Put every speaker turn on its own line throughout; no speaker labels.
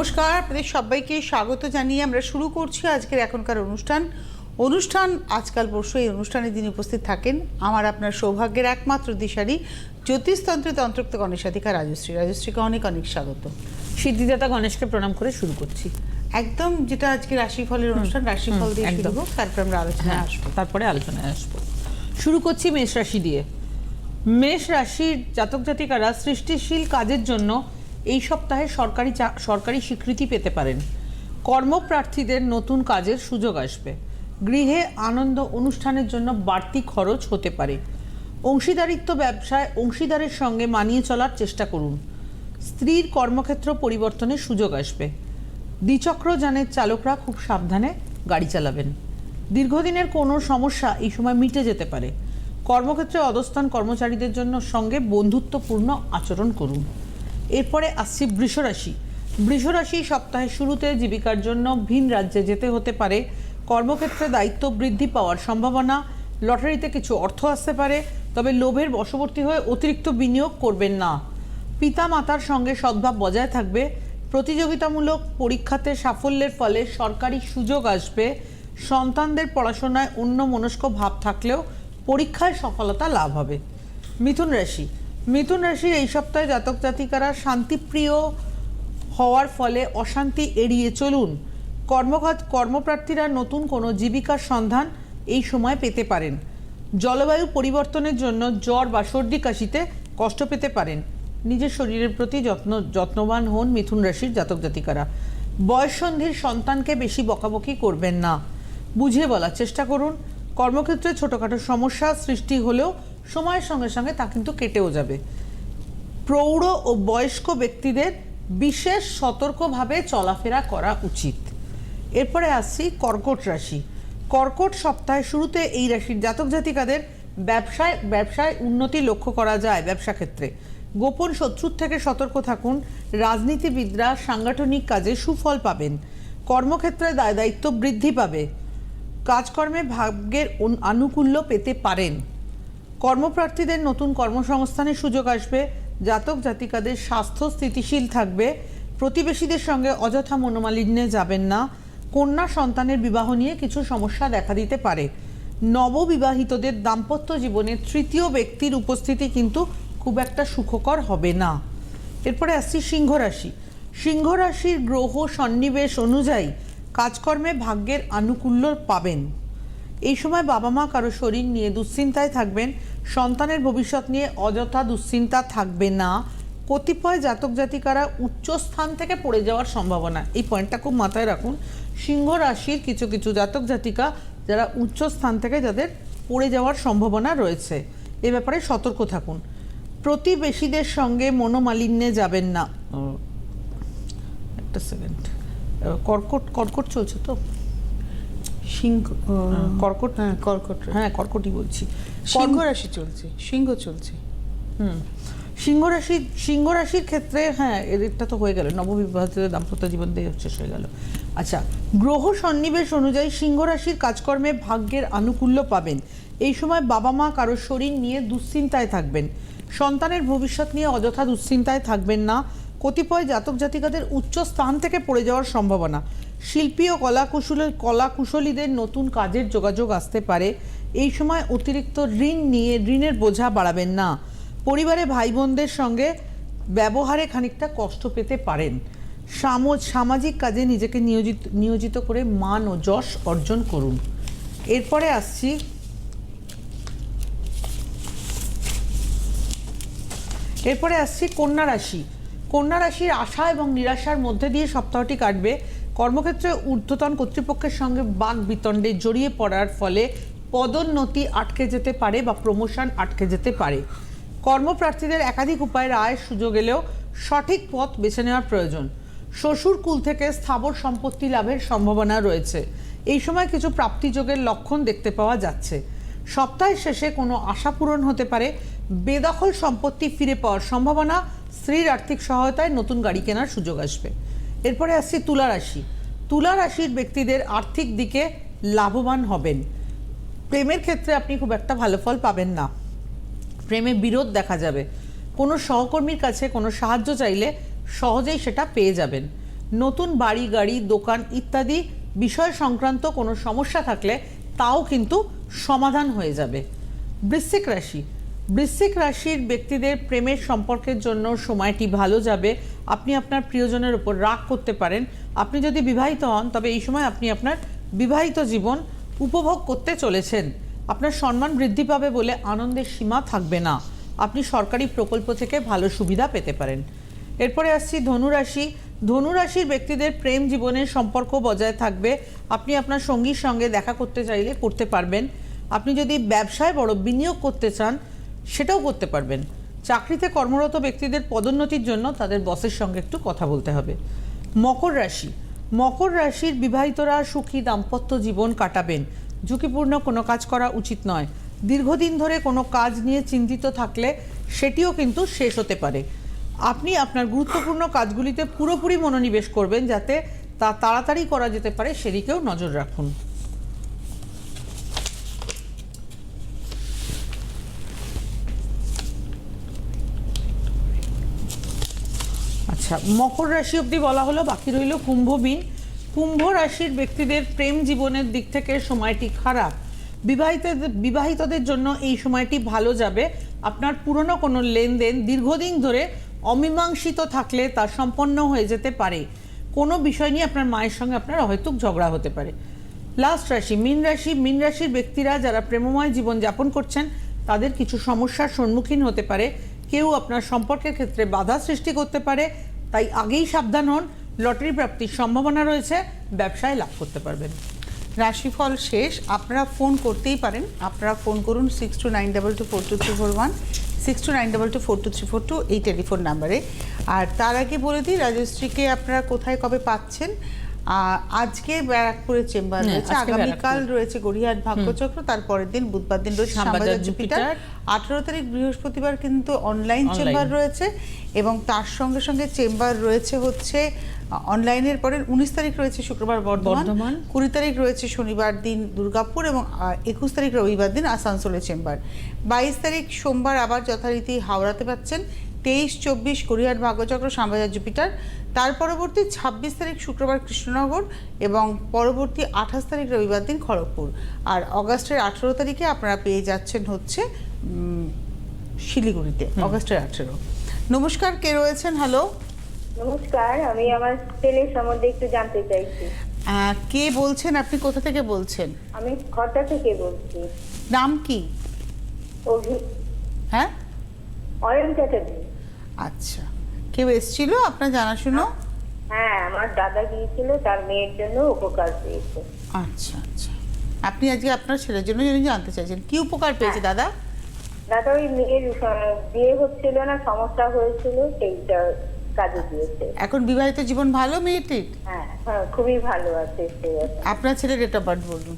নমস্কার আপনাদের সবাইকে স্বাগত জানিয়ে আমরা শুরু করছি আজকের এখনকার অনুষ্ঠান। অনুষ্ঠান আজকাল পরশু এই অনুষ্ঠানে যিনি উপস্থিত থাকেন আমার আপনার সৌভাগ্যের একমাত্র দিশারি জ্যোতিষতন্ত্রে তন্ত্রোক্ত গণেশাধিকার রাজশ্রী। রাজশ্রীকে অনেক অনেক স্বাগত।
সিদ্ধিদাতা গণেশকে প্রণাম করে শুরু করছি।
একদম যেটা আজকে রাশিফলের অনুষ্ঠান রাশিফল দিয়ে শুরু। হোক তারপর আমরা আলোচনায়
হ্যাঁ
আসব।
তারপরে আলোচনায় আসব। শুরু করছি মেষ রাশি দিয়ে। মেষ রাশির জাতক জাতিকারা সৃষ্টিশীল কাজের জন্য এই সপ্তাহে সরকারি সরকারি স্বীকৃতি পেতে পারেন। কর্মপ্রার্থীদের নতুন কাজের সুযোগ আসবে। গৃহে আনন্দ অনুষ্ঠানের জন্য বাড়তি খরচ হতে পারে। অংশীদারিত্ব ব্যবসায় অংশীদারের সঙ্গে মানিয়ে চলার চেষ্টা করুন। স্ত্রীর কর্মক্ষেত্র পরিবর্তনের সুযোগ আসবে। দ্বিচক্র যানের চালকরা খুব সাবধানে গাড়ি চালাবেন। দীর্ঘদিনের কোনো সমস্যা এই সময় মিটে যেতে পারে। কর্মক্ষেত্রে অবস্থান কর্মচারীদের জন্য সঙ্গে বন্ধুত্বপূর্ণ আচরণ করুন। এরপরে আসছি বৃষরাশি বৃষরাশি সপ্তাহের শুরুতে জীবিকার জন্য ভিন রাজ্যে যেতে হতে পারে। কর্মক্ষেত্রে দায়িত্ব বৃদ্ধি পাওয়ার সম্ভাবনা। লটারিতে কিছু অর্থ আসতে পারে, তবে লোভের বশবর্তী হয়ে অতিরিক্ত বিনিয়োগ করবেন না। পিতা মাতার সঙ্গে সদ্ভাব বজায় থাকবে। প্রতিযোগিতামূলক পরীক্ষাতে সাফল্যের ফলে সরকারি সুযোগ আসবে। সন্তানদের পড়াশোনায় অন্য মনস্ক ভাব থাকলেও পরীক্ষায় সফলতা লাভ হবে। মিথুন রাশি মিথুন রাশির এই সপ্তাহে জাতক জাতিকারা শান্তিপ্রিয় হওয়ার ফলে অশান্তি এড়িয়ে চলুন। কর্মঘাত কর্মপ্রার্থীরা নতুন কোনো জীবিকার সন্ধান এই সময় পেতে পারেন। জলবায়ু পরিবর্তনের জন্য জ্বর বা সর্দি কাশিতে কষ্ট পেতে পারেন। নিজের শরীরের প্রতি যত্ন, যত্নবান হন মিথুন রাশির জাতক জাতিকারা। বয়ঃসন্ধির সন্তানকে বেশি বকাবকি করবেন না। বুঝিয়ে বলার চেষ্টা করুন। কর্মক্ষেত্রে ছোটোখাটো সমস্যা সৃষ্টি হলেও সময়ের সঙ্গে সঙ্গে তা কিন্তু কেটেও যাবে। প্রৌঢ় ও বয়স্ক ব্যক্তিদের বিশেষ সতর্কভাবে চলাফেরা করা উচিত। এরপরে আসছি কর্কট রাশি। কর্কট সপ্তাহের শুরুতে এই রাশির জাতক জাতিকাদের ব্যবসায় ব্যবসায় উন্নতি লক্ষ্য করা যায় ব্যবসা ক্ষেত্রে। গোপন শত্রুর থেকে সতর্ক থাকুন, রাজনীতিবিদরা সাংগঠনিক কাজে সুফল পাবেন, কর্মক্ষেত্রে দায় দায়িত্ব বৃদ্ধি পাবে, কাজকর্মে ভাগ্যের আনুকূল্য পেতে পারেন। কর্মপ্রার্থীদের নতুন কর্মসংস্থানের সুযোগ আসবে। জাতক জাতিকাদের স্বাস্থ্য স্থিতিশীল থাকবে। প্রতিবেশীদের সঙ্গে অযথা মনোমালিন্যে যাবেন না। কন্যা সন্তানের বিবাহ নিয়ে কিছু সমস্যা দেখা দিতে পারে। নববিবাহিতদের দাম্পত্য জীবনে তৃতীয় ব্যক্তির উপস্থিতি কিন্তু খুব একটা সুখকর হবে না। এরপরে আসছি সিংহ রাশি। সিংহ রাশির গ্রহ সন্নিবেশ অনুযায়ী কাজকর্মে ভাগ্যের আনুকূল্য পাবেন। এই সময় বাবা মা কারও শরীর নিয়ে দুশ্চিন্তায় থাকবেন, সন্তানের ভবিষ্যৎ নিয়ে অযথা দুশ্চিন্তা থাকবে না। কতিপয় জাতক জাতিকারা উচ্চ স্থান থেকে পড়ে যাওয়ার সম্ভাবনা। এই পয়েন্টটা খুব মাথায় রাখুন। সিংহ রাশির কিছু কিছু জাতক জাতিকা যারা উচ্চ স্থান থেকে যাদের পড়ে যাওয়ার সম্ভাবনা রয়েছে। এ ব্যাপারে সতর্ক থাকুন। প্রতিবেশীদের সঙ্গে মনোমালিন্যে যাবেন না। একটা সেকেন্ড কর্কট কর্কট চলছে তো?
সিংহ
কর্কট?
হ্যাঁ কর্কট।
হ্যাঁ কর্কটই বলছি।
সিংহ রাশি চলছে সিংহ চলছে।
হুম। সিংহ রাশি সিংহ রাশির ক্ষেত্রে হ্যাঁ এদেরটা তো হয়ে গেল নববিবাহিতদের দাম্পত্য জীবন দিয়ে শেষ হয়ে গেল। আচ্ছা গ্রহ সন্নিবেশ অনুযায়ী সিংহ রাশির কাজকর্মে ভাগ্যের আনুকূল্য পাবেন। এই সময় বাবা মা কারও শরীর নিয়ে দুশ্চিন্তায় থাকবেন। সন্তানের ভবিষ্যৎ নিয়ে অযথা দুশ্চিন্তায় থাকবেন না। কতিপয় জাতক জাতিকাদের উচ্চ স্থান থেকে পড়ে যাওয়ার সম্ভাবনা। শিল্পী ও কলাকুশল কলাকুশলীদের নতুন কাজের যোগাযোগ আসতে পারে। এই সময় অতিরিক্ত ঋণ নিয়ে ঋণের বোঝা বাড়াবেন না। পরিবারে ভাই বোনদের সঙ্গে ব্যবহারে খানিকটা কষ্ট পেতে পারেন। সামজ সামাজিক কাজে নিজেকে নিয়োজিত নিয়োজিত করে মান ও যশ অর্জন করুন। এরপরে আসছি এরপরে আসছি কন্যা রাশি। কন্যা রাশির আশা এবং নিরাশার মধ্যে দিয়ে সপ্তাহটি কাটবে। কর্মক্ষেত্রে ঊর্ধ্বতন কর্তৃপক্ষের সঙ্গে বাক বিতণ্ডে জড়িয়ে পড়ার ফলে পদোন্নতি আটকে যেতে পারে বা প্রমোশন আটকে যেতে পারে। কর্মপ্রার্থীদের একাধিক উপায়ে আয়ের সুযোগ এলেও সঠিক পথ বেছে নেওয়ার প্রয়োজন। শ্বশুর কুল থেকে স্থাবর সম্পত্তি লাভের সম্ভাবনা রয়েছে। এই সময় কিছু প্রাপ্তিযোগের লক্ষণ দেখতে পাওয়া যাচ্ছে। সপ্তাহের শেষে কোনো আশা পূরণ হতে পারে। বেদখল সম্পত্তি ফিরে পাওয়ার সম্ভাবনা। স্ত্রীর আর্থিক সহায়তায় নতুন গাড়ি কেনার সুযোগ আসবে। এরপরে আসছি তুলা রাশি। তুলা রাশির ব্যক্তিদের আর্থিক দিকে লাভবান হবেন। প্রেমের ক্ষেত্রে আপনি খুব একটা ভালো ফল পাবেন না। প্রেমে বিরোধ দেখা যাবে। কোনো সহকর্মীর কাছে কোনো সাহায্য চাইলে সহজেই সেটা পেয়ে যাবেন। নতুন বাড়ি, গাড়ি, দোকান ইত্যাদি বিষয় সংক্রান্ত কোনো সমস্যা থাকলে তাও কিন্তু সমাধান হয়ে যাবে। বৃশ্চিক রাশি বৃশ্চিক রাশির ব্যক্তিদের প্রেমের সম্পর্কের জন্য সময়টি ভালো যাবে। আপনি আপনার প্রিয়জনের উপর রাগ করতে পারেন। আপনি যদি বিবাহিত হন, তবে এই সময় আপনি আপনার বিবাহিত জীবন উপভোগ করতে চলেছেন। আপনার সম্মান বৃদ্ধি পাবে বলে আনন্দের সীমা থাকবে না। আপনি সরকারি প্রকল্প থেকে ভালো সুবিধা পেতে পারেন। এরপরে আসছি ধনুরাশি ধনুরাশির ব্যক্তিদের প্রেম জীবনের সম্পর্ক বজায় থাকবে। আপনি আপনার সঙ্গীর সঙ্গে দেখা করতে চাইলে করতে পারবেন। আপনি যদি ব্যবসায় বড় বিনিয়োগ করতে চান সেটাও করতে পারবেন। চাকরিতে কর্মরত ব্যক্তিদের পদোন্নতির জন্য তাদের বসের সঙ্গে একটু কথা বলতে হবে। মকর রাশি। মকর রাশির বিবাহিতরা সুখী দাম্পত্য জীবন কাটাবেন। ঝুঁকিপূর্ণ কোনো কাজ করা উচিত নয়। দীর্ঘদিন ধরে কোনো কাজ নিয়ে চিন্তিত থাকলে সেটিও কিন্তু শেষ হতে পারে। আপনি আপনার গুরুত্বপূর্ণ কাজগুলিতে পুরোপুরি মনোনিবেশ করবেন যাতে তা তাড়াতাড়ি করা যেতে পারে সেদিকেও নজর রাখুন। আচ্ছা মকর রাশি অবধি বলা হলো, বাকি রইল কুম্ভ মিন কুম্ভ রাশির ব্যক্তিদের প্রেম জীবনের দিক থেকে সময়টি খারাপ। বিবাহিত বিবাহিতদের জন্য এই সময়টি ভালো যাবে। আপনার পুরনো কোনো লেনদেন দীর্ঘদিন ধরে অমীমাংসিত থাকলে তা সম্পন্ন হয়ে যেতে পারে। কোনো বিষয় নিয়ে আপনার মায়ের সঙ্গে আপনার অহেতুক ঝগড়া হতে পারে। লাস্ট রাশি, মীন রাশি, মীন রাশির ব্যক্তিরা যারা প্রেমময় জীবন যাপন করছেন, তাদের কিছু সমস্যার সম্মুখীন হতে পারে। কেউ আপনার সম্পর্কের ক্ষেত্রে বাধা সৃষ্টি করতে পারে। তাই আগেই সাবধান হন, লটারি প্রাপ্তির সম্ভাবনা রয়েছে, ব্যবসায় লাভ করতে পারবেন।
রাশিফল শেষ, আপনারা ফোন করতেই পারেন। আপনারা ফোন করুন six two nine double two four two three four one six two nine double two four two three four two এই টেলিফোন নাম্বারে আর তার আগে বলে দিই, রাজশ্রীকে আপনারা কোথায়, কবে পাচ্ছেন? আজকে ব্যারাকপুরের চেম্বার
হ্যাঁ,
রয়েছে আগামীকাল রয়েছে গড়িয়াহাট ভাগ্যচক্র তারপরের দিন বুধবার দিন রয়েছে
শ্যামবাজার
শ্যামবাজার জুপিটার। আঠেরো তারিখ বৃহস্পতিবার কিন্তু অনলাইন চেম্বার রয়েছে এবং তার সঙ্গে সঙ্গে চেম্বার রয়েছে হচ্ছে অনলাইনের পরে উনিশ তারিখ রয়েছে শুক্রবার বর্ধমান
বর্ধমান।
কুড়ি তারিখ রয়েছে শনিবার দিন দুর্গাপুর এবং একুশ তারিখ রবিবার দিন আসানসোলের চেম্বার। বাইশ তারিখ সোমবার আবার যথারীতি হাওড়াতে পাচ্ছেন তেইশ চব্বিশ গড়িয়াহাট ভাগ্যচক্র শ্যামবাজার জুপিটার। তার পরবর্তী ছাব্বিশ তারিখ শুক্রবার কৃষ্ণনগর এবং পরবর্তী আঠাশ তারিখ রবিবার দিন খড়গপুর। আর অগাস্টের আঠেরো তারিখে আপনারা পেয়ে যাচ্ছেন হচ্ছে শিলিগুড়িতে অগাস্টের আঠেরো। নমস্কার কে রয়েছেন? হ্যালো
নমস্কার আমি আমার ছেলের সম্বন্ধে একটু জানতে চাইছি।
কে বলছেন? আপনি কোথা থেকে বলছেন?
আমি খর্দা থেকে বলছি।
নাম কি?
অভি
হ্যাঁ?
অয়ন চ্যাটার্জি।
আচ্ছা। কেউ এসেছিল? আপনার জানাশুনো?
হ্যাঁ আমার দাদা গিয়েছিল তার মেয়ের জন্য উপকার পেয়েছে।
আচ্ছা আচ্ছা। আপনি আজকে আপনার ছেলের জন্য জানতে চাইছেন কি উপকার পেয়েছে দাদা?
দাদা ওই মেয়ের বিয়ে হচ্ছিল না সমস্যা হয়েছিল সেইটা কাজে দিয়েছে।
এখন বিবাহিত জীবন ভালো মেয়েটির?
হ্যাঁ হ্যাঁ খুবই ভালো আছে
আপনার ছেলে ডেট অফ বার্থ বলুন।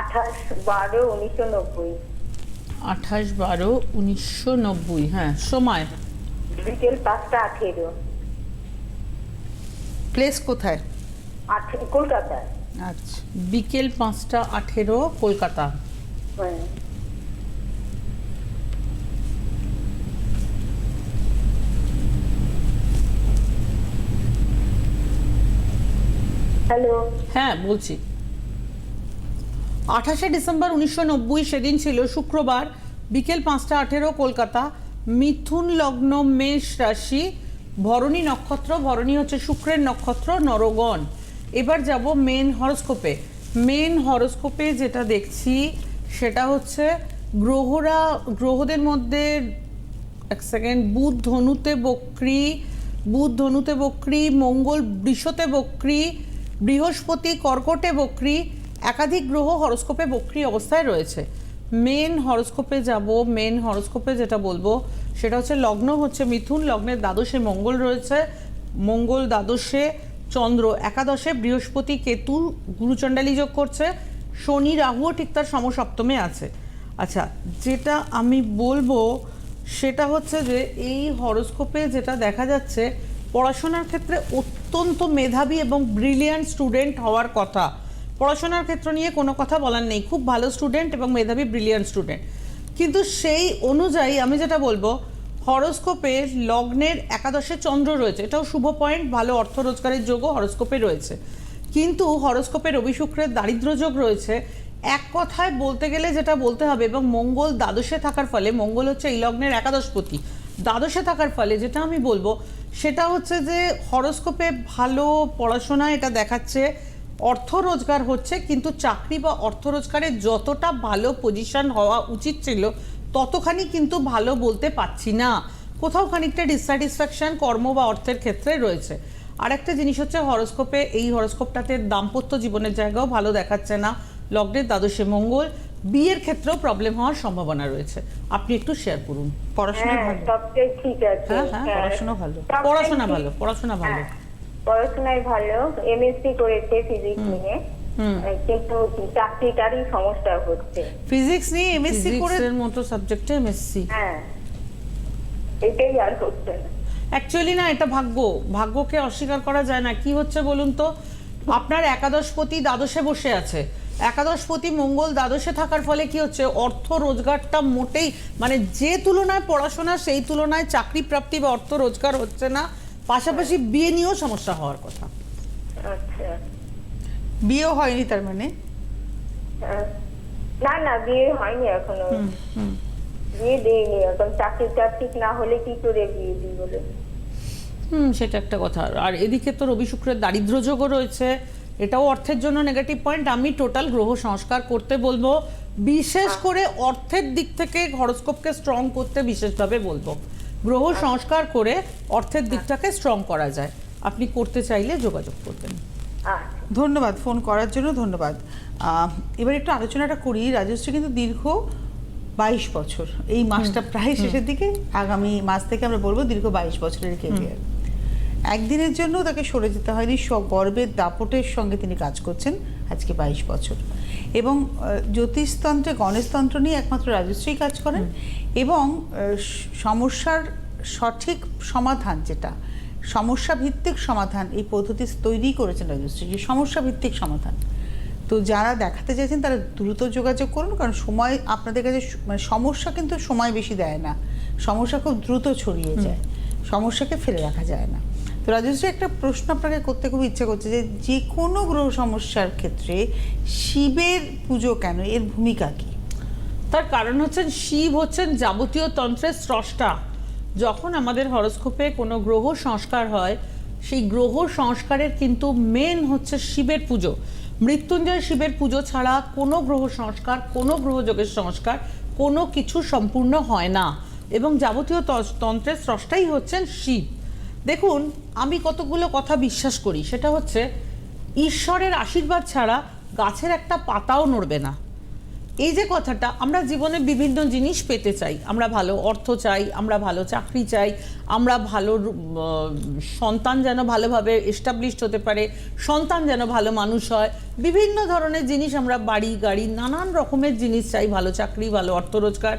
আঠাশ বারো উনিশশো নব্বই।
আঠাশ বারো উনিশশো নব্বই হ্যাঁ সময়।
বিকেল পাঁচটা আঠেরো।
প্লেস কোথায়?
আঠে কলকাতায়।
আচ্ছা
বিকেল পাঁচটা আঠেরো কলকাতা।
হ্যাঁ। হ্যালো।
হ্যাঁ বলছি। আঠাশে ডিসেম্বর উনিশশো নব্বই সেদিন ছিল শুক্রবার বিকেল পাঁচটা আঠেরো কলকাতা। মিথুন লগ্ন মেষ রাশি, ভরণী নক্ষত্র, ভরণী হচ্ছে শুক্রের নক্ষত্র, নরগণ। এবার যাব মেন হরস্কোপে। মেন হরস্কোপে যেটা দেখছি, সেটা হচ্ছে গ্রহরা, গ্রহদের মধ্যে এক সেকেন্ড বুধ, ধনুতে বক্রি, বুধ, ধনুতে বক্রি, মঙ্গল, বৃষতে বক্রি, বৃহস্পতি, কর্কটে বক্রি, একাধিক গ্রহ হরস্কোপে বক্রি অবস্থায় রয়েছে। মেন হরস্কোপে যাব, মেন হরস্কোপে যেটা বলব, সেটা হচ্ছে লগ্ন হচ্ছে মিথুন, লগ্নের দ্বাদশে মঙ্গল রয়েছে, মঙ্গল দ্বাদশে চন্দ্র, একাদশে বৃহস্পতি কেতু, গুরুচণ্ডালী যোগ করছে, শনি রাহুও ঠিক তার সমসপ্তমে আছে। আচ্ছা যেটা আমি বলব, সেটা হচ্ছে যে এই হরস্কোপে যেটা দেখা যাচ্ছে, পড়াশোনার ক্ষেত্রে অত্যন্ত মেধাবী এবং ব্রিলিয়ান্ট স্টুডেন্ট হওয়ার কথা। পড়াশোনার ক্ষেত্র নিয়ে কোনো কথা বলার নেই। খুব ভালো স্টুডেন্ট এবং মেধাবী ব্রিলিয়ান্ট স্টুডেন্ট কিন্তু সেই অনুযায়ী আমি যেটা বলব হরস্কোপে লগ্নের একাদশে চন্দ্র রয়েছে। এটাও শুভ পয়েন্ট ভালো অর্থ রোজগারের যোগও হরস্কোপে রয়েছে। কিন্তু হরস্কোপে রবি শুক্রের দারিদ্র যোগ রয়েছে। এক কথায় বলতে গেলে যেটা বলতে হবে, এবং মঙ্গল দ্বাদশে থাকার ফলে, মঙ্গল হচ্ছে এই লগ্নের একাদশপতি দ্বাদশে থাকার ফলে যেটা আমি বলব, সেটা হচ্ছে যে হরস্কোপে ভালো পড়াশোনা এটা দেখাচ্ছে। অর্থ রোজগার হচ্ছে কিন্তু চাকরি বা অর্থ রোজগারের যতটা ভালো পজিশন হওয়া উচিত ছিল ততখানি কিন্তু ভালো বলতে পাচ্ছি না। কোথাও খানিকটা ডিসস্যাটিসফ্যাকশন কর্ম বা অর্থের ক্ষেত্রে রয়েছে। আর একটা জিনিস হচ্ছে হরস্কোপে এই হরস্কোপটাতে দাম্পত্য জীবনের জায়গাও ভালো দেখাচ্ছে না। লগ্নের দ্বাদশে মঙ্গল বিয়ের ক্ষেত্রেও প্রবলেম হওয়ার সম্ভাবনা রয়েছে। আপনি একটু শেয়ার করুন।
পড়াশোনা
হ্যাঁ
ভালো?
ঠিক আছে।
হ্যাঁ, হ্যাঁ,
পড়াশোনা ভালো।
পড়াশোনা ভালো পড়াশোনা ভালো।
হ্যাঁ, পড়াশোনায় ভালো এমএসসি করেছে ফিজিক্স নিয়ে। কিন্তু চাকরিটারই সমস্যা হচ্ছে।
ফিজিক্স নিয়ে এমএসসি করে
মতো সাবজেক্টে এমএসসি
হ্যাঁ। এটাই আর হচ্ছে না।
অ্যাকচুয়ালি না এটা ভাগ্য। ভাগ্যকে অস্বীকার করা যায় না। কি হচ্ছে বলুন তো? আপনার একাদশপতি দ্বাদশে বসে আছে। একাদশপতি মঙ্গল দ্বাদশে থাকার ফলে কি হচ্ছে? অর্থ রোজগারটা মোটেই মানে যে তুলনায় পড়াশোনা সেই তুলনায় চাকরি প্রাপ্তি বা অর্থ রোজগার হচ্ছে না। পাশাপাশি বিয়ে নিয়েও সমস্যা হওয়ার কথা।
আচ্ছা।
বিয়েও হয়নি তার মানে।
না না বিয়ে হয়নি এখনও। বিয়ে দিইনি এখন চাকরিটা ঠিক না হলে কি করে বিয়ে দিই বলে?
হুম সেটা একটা কথা। আর এদিকে তো রবি শুক্রের দারিদ্র যোগও রয়েছে। এটাও অর্থের জন্য নেগেটিভ পয়েন্ট আমি টোটাল গ্রহ সংস্কার করতে বলব। বিশেষ করে অর্থের দিক থেকে হরস্কোপকে স্ট্রং করতে বিশেষভাবে বলব। গ্রহ সংস্কার করে অর্থের দিকটাকে স্ট্রং করা যায়। আপনি করতে চাইলে যোগাযোগ করবেন।
ধন্যবাদ ফোন করার জন্য ধন্যবাদ। এবার একটু আলোচনাটা করি। রাজশ্রী কিন্তু দীর্ঘ বাইশ বছর। এই মাসটা প্রায় শেষের দিকে। আগামী মাস থেকে আমরা বলব দীর্ঘ বাইশ বছরের কেরিয়ার একদিনের জন্য তাকে সরে যেতে হয়নি। গর্বের দাপটের সঙ্গে তিনি কাজ করছেন আজকে বাইশ বছর। এবং জ্যোতিষতন্ত্রে গণেশতন্ত্র নিয়ে একমাত্র রাজশ্রী কাজ করেন এবং সমস্যার সঠিক সমাধান যেটা সমস্যা ভিত্তিক সমাধান এই পদ্ধতি তৈরি করেছেন রাজশ্রী যে সমস্যা ভিত্তিক সমাধান। তো যারা দেখাতে চাইছেন তারা দ্রুত যোগাযোগ করুন কারণ সময় আপনাদের কাছে মানে সমস্যা কিন্তু সময় বেশি দেয় না। সমস্যা খুব দ্রুত ছড়িয়ে যায়। সমস্যাকে ফেলে রাখা যায় না। তো রাজশ্রী একটা প্রশ্ন আপনাকে করতে খুব ইচ্ছে করছে যে যে কোনো গ্রহ সমস্যার ক্ষেত্রে শিবের পুজো কেন? এর ভূমিকা কি?
তার কারণ হচ্ছেন, শিব হচ্ছেন যাবতীয় তন্ত্রের স্রষ্টা। যখন আমাদের হরস্কোপে কোনো গ্রহ সংস্কার হয়, সেই গ্রহ সংস্কারের কিন্তু মেন হচ্ছে শিবের পুজো। মৃত্যুঞ্জয় শিবের পুজো ছাড়া কোনো গ্রহ সংস্কার, কোনো গ্রহযোগের সংস্কার, কোনো কিছু সম্পূর্ণ হয় না। এবং যাবতীয় তন্ত্রের স্রষ্টাই হচ্ছেন শিব। দেখুন, আমি কতগুলো কথা বিশ্বাস করি। সেটা হচ্ছে, ঈশ্বরের আশীর্বাদ ছাড়া গাছের একটা পাতাও নড়বে না। এই যে কথাটা, আমরা জীবনে বিভিন্ন জিনিস পেতে চাই। আমরা ভালো অর্থ চাই, আমরা ভালো চাকরি চাই, আমরা ভালো সন্তান যেন ভালোভাবে এস্টাবলিশড হতে পারে, সন্তান যেন ভালো মানুষ হয়, বিভিন্ন ধরনের জিনিস আমরা বাড়ি, গাড়ি, নানান রকমের জিনিস চাই, ভালো চাকরি, ভালো অর্থ রোজগার,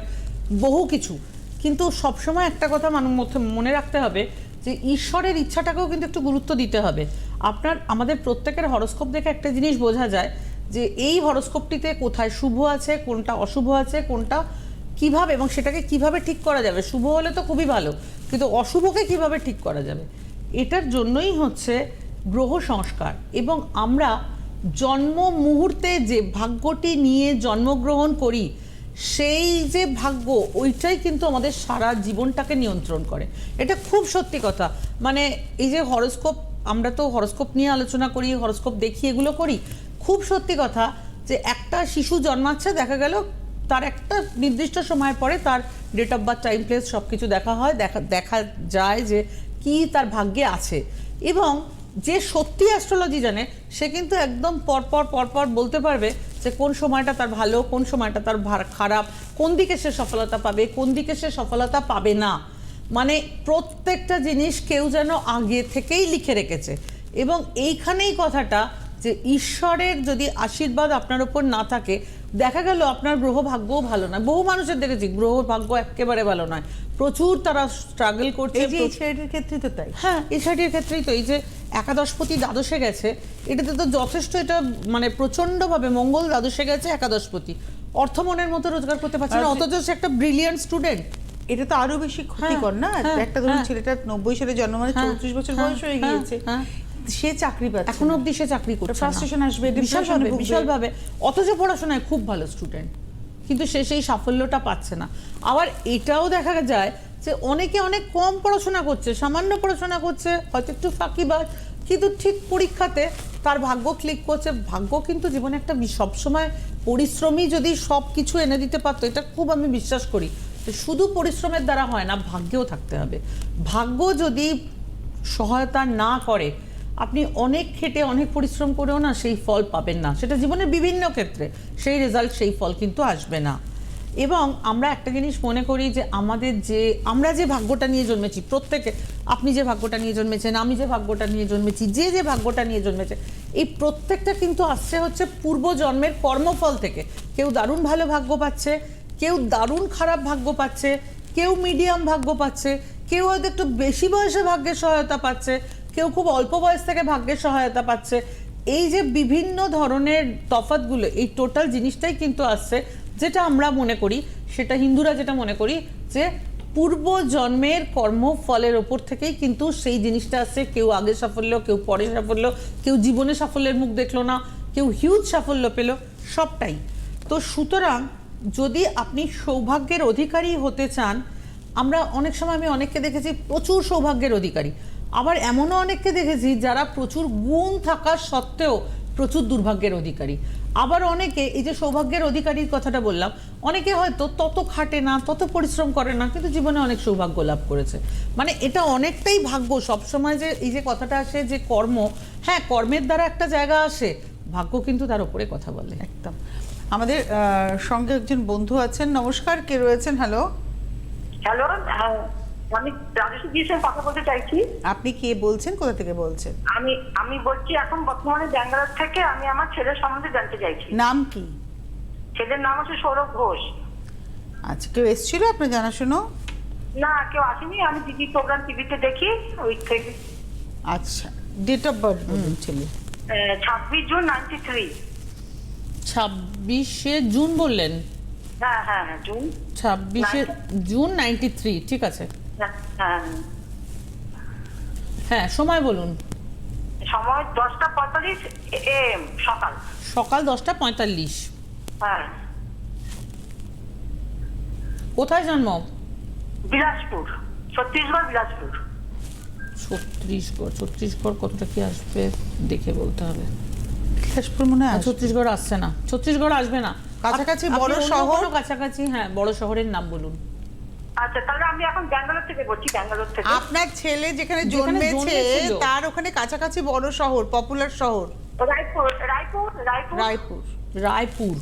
বহু কিছু। কিন্তু সবসময় একটা কথা মানুষ মনে রাখতে হবে যে ঈশ্বরের ইচ্ছাটাকেও কিন্তু একটু গুরুত্ব দিতে হবে। আপনার, আমাদের প্রত্যেকের হরস্কোপ দেখে একটা জিনিস বোঝা যায় যে এই হরস্কোপটিতে কোথায় শুভ আছে, কোনটা অশুভ আছে, কোনটা কীভাবে এবং সেটাকে কীভাবে ঠিক করা যাবে। শুভ হলে তো খুবই ভালো, কিন্তু অশুভকে কীভাবে ঠিক করা যাবে? এটার জন্যই হচ্ছে গ্রহ সংস্কার এবং আমরা জন্ম মুহূর্তে যে ভাগ্যটি নিয়ে জন্মগ্রহণ করি সেই যে ভাগ্য, ওইটাই কিন্তু আমাদের সারা জীবনটাকে নিয়ন্ত্রণ করে। এটা খুব সত্যি কথা। মানে এই যে হরস্কোপ, আমরা তো হরস্কোপ নিয়ে আলোচনা করি, হরস্কোপ দেখি, এগুলো করি। খুব সত্যি কথা যে একটা শিশু জন্মাচ্ছে, দেখা গেল তার একটা নির্দিষ্ট সময় পরে তার date of birth time place সব কিছু দেখা হয়, দেখা দেখা যায় যে কি তার ভাগ্যে আছে। এবং যে সত্যি অ্যাস্ট্রোলজি জানে, সে কিন্তু একদম পরপর পরপর বলতে পারবে যে কোন সময়টা তার ভালো, কোন সময়টা তার খারাপ, কোন দিকে সে সফলতা পাবে, কোন দিকে সে সফলতা পাবে না। মানে প্রত্যেকটা জিনিস কেউ যেন আগে থেকেই লিখে রেখেছে। এবং এইখানেই কথাটা যে ঈশ্বরের যদি আশীর্বাদ আপনার উপর না থাকে দেখা গেল আপনার গ্রহ ভাগ্যও ভালো নয়। বহু মানুষের দেখেছি গ্রহ ভাগ্য একেবারে ভালো নয়। প্রচুর তারা স্ট্রাগল করছে
এই যে ক্ষেত্রে তো তাই।
হ্যাঁ এসআইটির ক্ষেত্রেই তো। এই যে একাদশপতি দ্বাদশে গেছে এটাতে তো যথেষ্ট এটা মানে প্রচন্ডভাবে মঙ্গল দ্বাদশে গেছে একাদশপতি। অর্থ মনের মতো রোজগার করতে পারছে না অথচ সে একটা ব্রিলিয়ান্ট স্টুডেন্ট
এটা তো আরও বেশি ক্ষতিকর না?
হ্যাঁ,
একটা ধরুন
হ্যাঁ।
ছেলেটা নব্বই সালে জন্ম মানে
হ্যাঁ,
চৌত্রিশ বছর
হ্যাঁ,
বয়স হয়ে
হ্যাঁ,
গিয়েছে।
হ্যাঁ।
সে চাকরি পাচ্ছে এখনও।
অবধি সে চাকরি করছে না।
frustration আসবে,
বিশালভাবে। বিশালভাবে অথচ পড়াশোনায় খুব ভালো স্টুডেন্ট কিন্তু সে সেই সাফল্যটা পাচ্ছে না আবার এটাও দেখা যায় যে অনেকে অনেক কম পড়াশোনা করছে সামান্য পড়াশোনা করছে হয়তো একটু ফাঁকিবাজ কিন্তু ঠিক পরীক্ষাতে তার ভাগ্য ক্লিক করছে ভাগ্য কিন্তু জীবনে একটা সবসময় পরিশ্রমী যদি সব কিছু এনে দিতে পারতো এটা খুব আমি বিশ্বাস করি যে শুধু পরিশ্রমের দ্বারা হয় না ভাগ্যেও থাকতে হবে ভাগ্য যদি সহায়তা না করে আপনি অনেক খেটে অনেক পরিশ্রম করেও না সেই ফল পাবেন না। সেটা জীবনের বিভিন্ন ক্ষেত্রে। সেই রেজাল্ট সেই ফল কিন্তু আসবে না। এবং আমরা একটা জিনিস মনে করি যে আমাদের যে, আমরা যে ভাগ্যটা নিয়ে জন্মেছি, প্রত্যেকে, আপনি যে ভাগ্যটা নিয়ে জন্মেছেন, আমি যে ভাগ্যটা নিয়ে জন্মেছি, যে যে ভাগ্যটা নিয়ে জন্মেছে, এই প্রত্যেকটা কিন্তু আসছে হচ্ছে পূর্ব জন্মের কর্মফল থেকে। কেউ দারুণ ভালো ভাগ্য পাচ্ছে, কেউ দারুণ খারাপ ভাগ্য পাচ্ছে, কেউ মিডিয়াম ভাগ্য পাচ্ছে, কেউ হয়তো একটু বেশি বয়সে ভাগ্যের সহায়তা পাচ্ছে কেউ খুব অল্প বয়স থেকে ভাগ্যের সহায়তা পাচ্ছে। এই যে বিভিন্ন ধরনের তফাতগুলো এই টোটাল জিনিসটাই কিন্তু আসছে, যেটা আমরা মনে করি, সেটা হিন্দুরা যেটা মনে করি, যে পূর্ব জন্মের কর্মফলের ওপর থেকেই কিন্তু সেই জিনিসটা আসছে। কেউ আগে সাফল্য, কেউ পরে সাফল্য, কেউ জীবনে সাফল্যের মুখ দেখল না, কেউ হিউজ সাফল্য পেল, সবটাই। তো সুতরাং যদি আপনি সৌভাগ্যের অধিকারী হতে চান, আমরা অনেক সময় আমি অনেককে দেখেছি প্রচুর সৌভাগ্যের অধিকারী। আবার এমনও অনেককে দেখেছি যারা প্রচুর গুণ থাকার সত্ত্বেও প্রচুর দুর্ভাগ্যের অধিকারী। আবার অনেকে এই যে সৌভাগ্যের অধিকারীর কথাটা বললাম অনেকে হয়তো তত খাটে না তত পরিশ্রম করে না কিন্তু জীবনে অনেক সৌভাগ্য লাভ করেছে। মানে এটা অনেকটাই ভাগ্য। সবসময় যে এই যে কথাটা আসে যে কর্ম হ্যাঁ কর্মের দ্বারা একটা জায়গা আসে ভাগ্য কিন্তু তার উপরে কথা বলে।
একদম। আমাদের সঙ্গে একজন বন্ধু আছেন। নমস্কার কে রয়েছেন? হ্যালো
হ্যালো হ্যাঁ। আমি রাজস্বী দিয়ের সঙ্গে কথা বলতে চাইছি।
আপনি কে বলছেন? কোথা থেকে বলছেন?
আমি আমি বলছি এখন বর্তমানে ব্যাঙ্গালোর থেকে আমি আমার ছেলের সম্বন্ধে জানতে চাইছি।
নাম কি?
ছেলের নাম হচ্ছে সৌরভ ঘোষ।
আচ্ছা কেউ এসেছিল আপনার জানাশুনো?
না কেউ আসেনি। আমি দিদি প্রোগ্রাম টিভিতে দেখি ওই থেকে।
আচ্ছা ডেট অফ বার্থ বলুন ছেলে।
ছাব্বিশ জুন নাইনটি থ্রি
ছাব্বিশে জুন বললেন?
হ্যাঁ হ্যাঁ হ্যাঁ জুন।
ছাব্বিশে জুন নাইনটি থ্রি ঠিক আছে।
হ্যাঁ
সময় বলুন।
সময় দশটা পঁয়তাল্লিশ এম সকাল।
সকাল দশটা পঁয়তাল্লিশ।
হ্যাঁ।
কোথায় জন্ম?
বিলাসপুর ছত্তিশগড় বিলাসপুর।
ছত্তিশগড় ছত্তিশগড় কতটা কি আসবে দেখে বলতে হবে।
বিলাসপুর মনে হয়
না, ছত্তিশগড় আসছে না। ছত্তিশগড় আসবে না।
কাছাকাছি বড় শহর?
কাছাকাছি? হ্যাঁ বড় শহরের নাম বলুন।
আচ্ছা তাহলে আমি এখন ব্যাঙ্গালোর থেকে বলছি ব্যাঙ্গালোর থেকে।
আপনার ছেলে যেখানে জন্মেছে
জন্মেছিল।
তার ওখানে কাছাকাছি বড় শহর পপুলার শহর?
রায়পুর রায়পুর রায়পুর।
রায়পুর।
রায়পুর।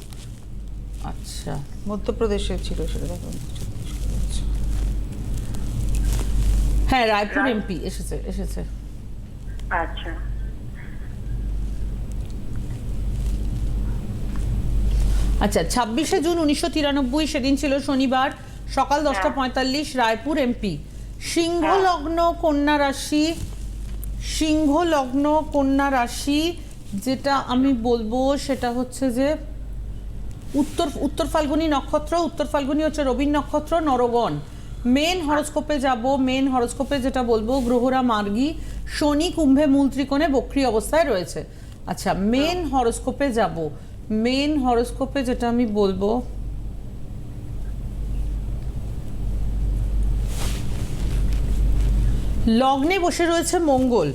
আচ্ছা।
মধ্যপ্রদেশে ছিল সেটা দেখুন
হ্যাঁ রায়পুর এমপি এসেছে এসেছে।
আচ্ছা।
আচ্ছা ছাব্বিশে জুন উনিশশো তিরানব্বই সেদিন ছিল শনিবার। সকাল দশটা
হ্যাঁ।
পঁয়তাল্লিশ রায়পুর এমপি সিংহ
হ্যাঁ।
লগ্ন কন্যা রাশি। সিংহ লগ্ন কন্যা রাশি যেটা আমি বলব সেটা হচ্ছে যে উত্তর উত্তর ফাল্গুনী নক্ষত্র উত্তর ফাল্গুনী হচ্ছে রবীন নক্ষত্র নরগণ। মেন হরস্কোপে যাব মেন হরস্কোপে যেটা বলব গ্রহরা মার্গী শনি কুম্ভে মূল ত্রিকোণে বক্রি অবস্থায় রয়েছে। আচ্ছা মেন হরস্কোপে যাব। মেন হরস্কোপে যেটা আমি বলব লগ্নে বসে রয়েছে মঙ্গল।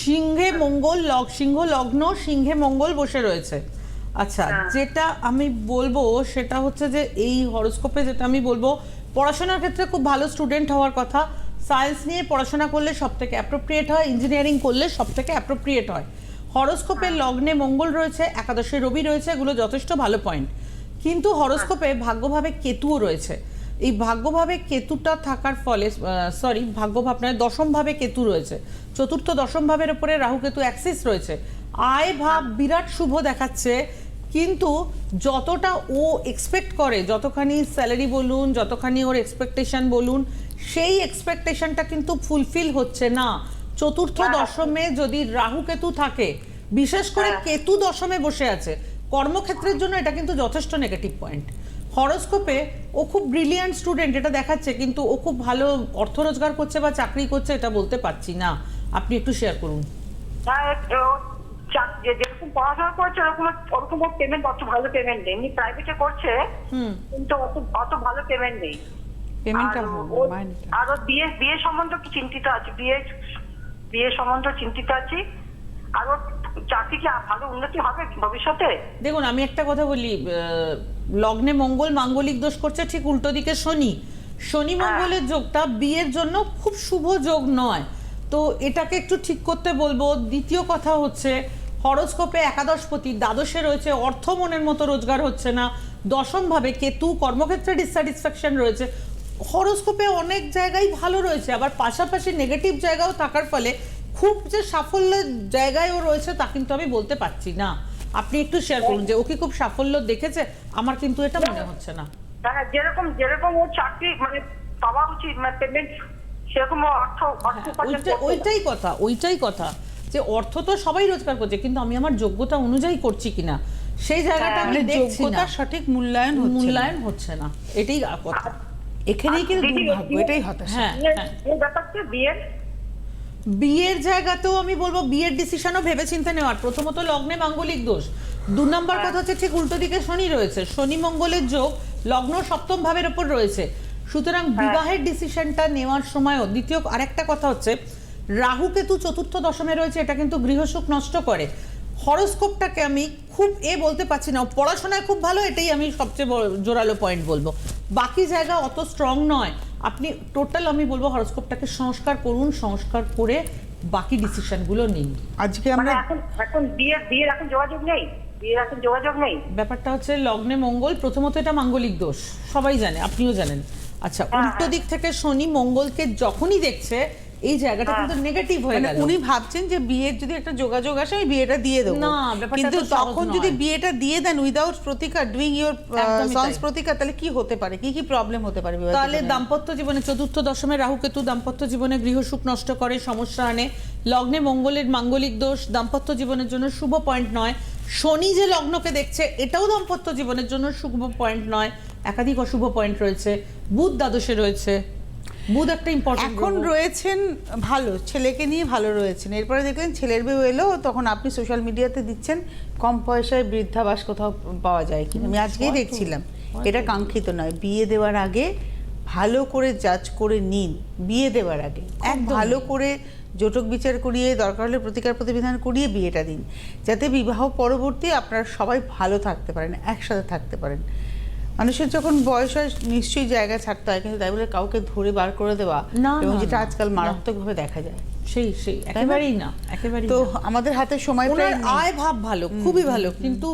সিংহে মঙ্গল লগ সিংহ লগ্ন সিংহে মঙ্গল বসে রয়েছে। আচ্ছা যেটা আমি বলব সেটা হচ্ছে যে এই হরস্কোপে যেটা আমি বলব পড়াশোনার ক্ষেত্রে খুব ভালো স্টুডেন্ট হওয়ার কথা। সায়েন্স নিয়ে পড়াশোনা করলে সব থেকে অ্যাপ্রোপ্রিয়েট হয় ইঞ্জিনিয়ারিং করলে সব থেকে অ্যাপ্রোপ্রিয়েট হয়। হরোস্কোপের লগ্নে মঙ্গল রয়েছে একাদশে রবি রয়েছে এগুলো যথেষ্ট ভালো পয়েন্ট কিন্তু হরস্কোপে ভাগ্যভাবে কেতুও রয়েছে। এই ভাগ্যভাবে কেতুটা থাকার ফলে সরি ভাগ্যভাব নয় দশমভাবে কেতু রয়েছে। চতুর্থ দশম ভাবের উপরে রাহু কেতু অ্যাক্সিস রয়েছে। আয় ভাব বিরাট শুভ দেখাচ্ছে কিন্তু যতটা ও এক্সপেক্ট করে যতখানি স্যালারি বলুন যতখানি ওর এক্সপেকটেশন বলুন সেই এক্সপেকটেশনটা কিন্তু ফুলফিল হচ্ছে না। চতুর্থ দশমে যদি রাহু কেতু থাকে বিশেষ করে কেতু দশমে বসে আছে কর্মক্ষেত্রের জন্য এটা কিন্তু যথেষ্ট নেগেটিভ পয়েন্ট হরস্কোপে ও খুব ব্রিলিয়ান্ট স্টুডেন্ট এটা দেখাচ্ছে কিন্তু ও খুব ভালো অর্থ রোজগার করছে বা চাকরি করছে এটা বলতে পারছি না। আপনি একটু শেয়ার করুন।
না, এ- ও চাক- যে- যেরকম পড়াশোনা করছে ওরকম ওরকম পেমেন্ট অত ভালো পেমেন্ট নেই। এমনি প্রাইভেটে করছে কিন্তু অত অত ভালো পেমেন্ট নেই। আর বিয়ে বিয়ে সম্বন্ধে একটু চিন্তিত আছে। বিয়ে বিয়ে সম্বন্ধে চিন্তিত আছি। আর ওর চাকরি কি ভালো উন্নতি হবে ভবিষ্যতে?
দেখুন আমি একটা কথা বলি লগ্নে মঙ্গল মাঙ্গলিক দোষ করছে ঠিক উল্টো দিকে শনি। শনি মঙ্গলের যোগটা বিয়ের জন্য খুব শুভ যোগ নয়। তো এটাকে একটু ঠিক করতে বলব। দ্বিতীয় কথা হচ্ছে হরোস্কোপে একাদশপতি দ্বাদশে রয়েছে অর্থ মনের মতো রোজগার হচ্ছে না। দশম ভাবে কেতু কর্মক্ষেত্রে ডিসস্যাটিসফ্যাকশন রয়েছে। হরোস্কোপে অনেক জায়গায় ভালো রয়েছে আবার পাশাপাশি নেগেটিভ জায়গাও থাকার ফলে খুব যে সাফল্যের জায়গায়ও রয়েছে তা কিন্তু আমি বলতে পারছি না। আপনি একটু শেয়ার করুন যে ও কি খুব সাফল্য দেখেছে? আমার কিন্তু এটা মনে হচ্ছে না।
হ্যাঁ যেরকম যেরকম ওর চাকরি মানে পাওয়া উচিত মানে পেমেন্ট সেরকম অর্থ না।
ওইটাই কথা ওইটাই কথা যে অর্থ তো সবাই রোজগার করছে কিন্তু আমি আমার যোগ্যতা অনুযায়ী করছি কিনা? সেই জায়গাটা আমি
মানে
দেখছি না।
সঠিক মূল্যায়ন
মূল্যায়ন হচ্ছে না। এটাই কথা।
এখানেই কিন্তু দুর্ভাগ্য এটাই হতাশা।
হ্যাঁ হ্যাঁ।
ব্যাপারটা বিয়ের
বিয়ের জায়গাতেও আমি বলব বিয়ের ডিসিশনও ভেবে চিন্তে নেওয়ার। প্রথমত লগ্নে মাঙ্গলিক দোষ। দু নম্বর কথা হচ্ছে ঠিক উল্টো দিকে শনি রয়েছে। শনি মঙ্গলের যোগ লগ্ন সপ্তম ভাবের ওপর রয়েছে। সুতরাং বিবাহের ডিসিশনটা নেওয়ার সময়ও দ্বিতীয় আরেকটা কথা হচ্ছে রাহু কেতু চতুর্থ দশমে রয়েছে এটা কিন্তু গৃহসুখ নষ্ট করে। হরোস্কোপটাকে আমি খুব এ বলতে পারছি না পড়াশোনায় খুব ভালো এটাই আমি সবচেয়ে জোরালো পয়েন্ট বলব। বাকি জায়গা অত স্ট্রং নয়। আপনি টোটাল আমি বলব হরোস্কোপটাকে সংস্কার করুন সংস্কার করে বাকি ডিসিশনগুলো নিন।
আজকে
মানে
আমরা
এখন এখন বিয়ের বিয়ের এখন যোগাযোগ নেই? বিয়ের এখন যোগাযোগ নেই?
ব্যাপারটা হচ্ছে লগ্নে মঙ্গল প্রথমত এটা মাঙ্গলিক দোষ। সবাই জানে আপনিও জানেন। আচ্ছা
হ্যাঁ,
উল্টো দিক থেকে শনি মঙ্গলকে যখনই দেখছে এই জায়গাটা। কিন্তু নেগেটিভ হয়ে
মানে
গেল।
উনি ভাবছেন যে বিয়ের যদি একটা যোগাযোগ আসে আমি বিয়েটা দিয়ে দেবো।
না,
কিন্তু তখন যদি বিয়েটা দিয়ে দেন উইদাউট প্রতিকার ডুইং ইওর সন্স প্রতিকার তাহলে কি হতে পারে? কি কি প্রবলেম হতে পারে
তাহলে দাম্পত্য জীবনে চতুর্থ দশমে রাহু কেতু দাম্পত্য জীবনে গৃহসুখ নষ্ট করে সমস্যা আনে। লগ্নে মঙ্গলের মাঙ্গলিক দোষ দাম্পত্য জীবনের জন্য শুভ পয়েন্ট নয়। শনি যে লগ্নকে দেখছে এটাও দাম্পত্য জীবনের জন্য শুভ পয়েন্ট নয়। একাধিক অশুভ পয়েন্ট রয়েছে। বুধ দ্বাদশে রয়েছে। বুধ একটা ইম্পর্টেন্ট
এখন রয়েছেন ভালো ছেলেকে নিয়ে ভালো রয়েছেন। এরপরে দেখলেন ছেলের বউ এলো তখন আপনি সোশ্যাল মিডিয়াতে দিচ্ছেন কম পয়সায় বৃদ্ধাবাস কোথাও পাওয়া যায় কিনা। আমি আজকেই দেখছিলাম। এটা কাঙ্ক্ষিত নয়। বিয়ে দেওয়ার আগে ভালো করে জাজ করে নিন। বিয়ে দেওয়ার আগে। এক ভালো করে জটক বিচার করিয়ে দরকার হলে প্রতিকার প্রতিবিধান করিয়ে বিয়েটা দিন। যাতে বিবাহ পরবর্তী আপনারা সবাই ভালো থাকতে পারেন একসাথে থাকতে পারেন। মানুষের যখন বয়স হয় নিশ্চয়ই জায়গা ছাড়তে হয় কিন্তু তাই বলে কাউকে ধরে বার করে দেওয়া
না,
এবং যেটা আজকাল
মারাত্মক
ভাবে দেখা যায়।
সেই সেই একেবারেই না একেবারেই
তো আমাদের হাতে সময় প্রায়
আয় ভাব ভালো খুবই ভালো। কিন্তু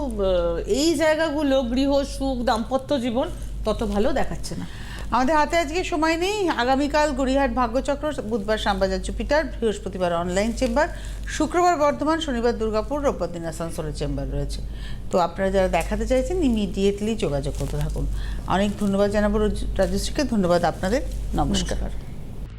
এই জায়গাগুলো গৃহ সুখ দাম্পত্য জীবন তত ভালো দেখাচ্ছে না।
আমাদের হাতে আজকে সময় নেই। আগামীকাল গড়িহাট ভাগ্যচক্র, বুধবার শ্যামবাজার, জুপিটার, বৃহস্পতিবার অনলাইন চেম্বার, শুক্রবার বর্ধমান, শনিবার দুর্গাপুর, রোববার দিন আসানসোলের চেম্বার রয়েছে। তো আপনারা যারা দেখাতে চাইছেন ইমিডিয়েটলি যোগাযোগ করতে থাকুন। অনেক ধন্যবাদ জানাব রজ- রাজশ্রীকে। ধন্যবাদ আপনাদের। নমস্কার।